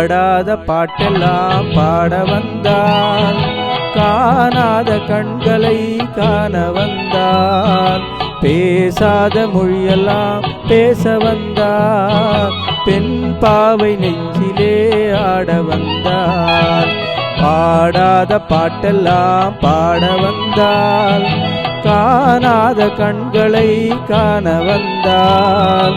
பாடாத பாட்டெல்லாம் பாட வந்தால் காணாத கண்களை காண வந்தால் பேசாத மொழியெல்லாம் பேச வந்தார். பெண் பாவை நெஞ்சிலே ஆட வந்தார். பாடாத பாட்டெல்லாம் பாட வந்தால் காணாத கண்களை காண வந்தால்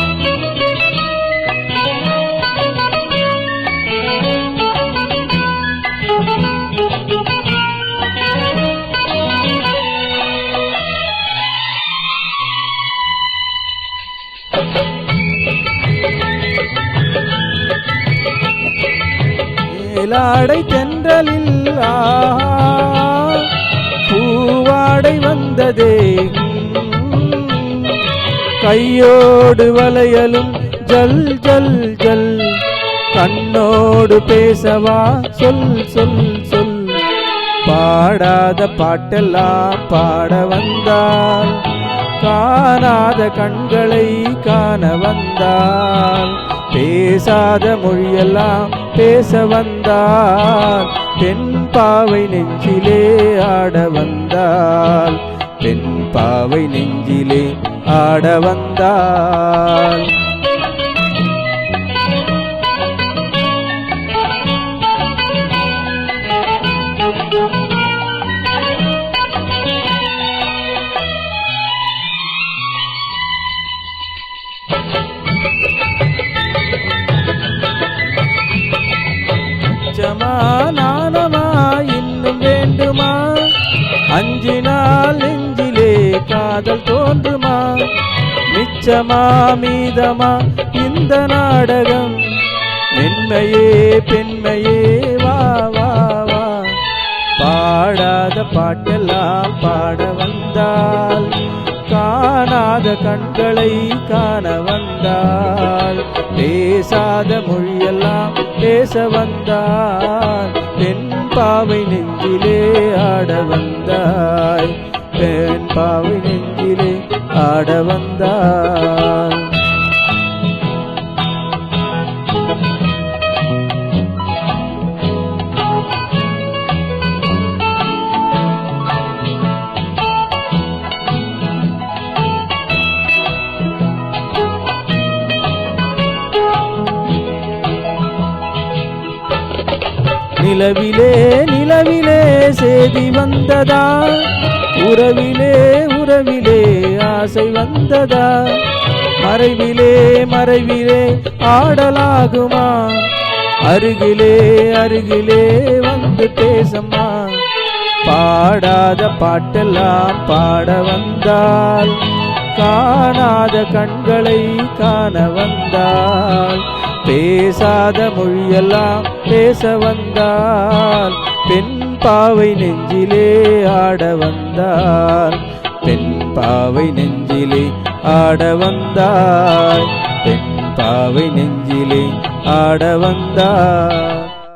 மேலாடை தென்றலில்லா. பூவாடை வந்ததே. கையோடு வளையலும் ஜல் ஜல் ஜல். கண்ணோடு பேசவா. சொல் சொல் சொல். பாடாத பாட்டெல்லாம் பாட வந்தால் காணாத கண்களை காண வந்தால் பேசாத மொழியெல்லாம் பேச வந்தால் பெண் பாவை நெஞ்சிலே ஆட வந்தால் பெண் பாவை நெஞ்சிலே ஆட வந்தால் அச்சமா இன்னும் வேண்டுமா? அஞ்சு நாள் நெஞ்சிலே காதல் தோன்றுமா? மிச்சமா மீதமா இந்த நாடகம்? மென்மையே பெண்மையே வா வா வா. பாடாத பாட்டெல்லாம் பாட வந்தால் காணாத கண்களை காண வந்தால் பேசாத மொழி பேச வந்தால் பெண் பாவை நெஞ்சிலே ஆட வந்தாய். பெண் பாவை நெஞ்சிலே ஆட வந்தாய். நிலவிலே நிலவிலே செய்தி வந்ததா? உறவிலே உறவிலே ஆசை வந்ததா? மறைவிலே மறைவிலே ஆடலாகுமா? அருகிலே அருகிலே வந்து பேசம்மா பாடாத பாட்டெல்லாம் பாட வந்தால் காணாத கண்களை காண வந்தால் பேசாத மொழியெல்லாம் பேச வந்தால் பெண் பாவை நெஞ்சிலே ஆட வந்தால் பெண் பாவை நெஞ்சிலே ஆட வந்தாய் பெண் பாவை நெஞ்சிலே ஆட வந்தாய்.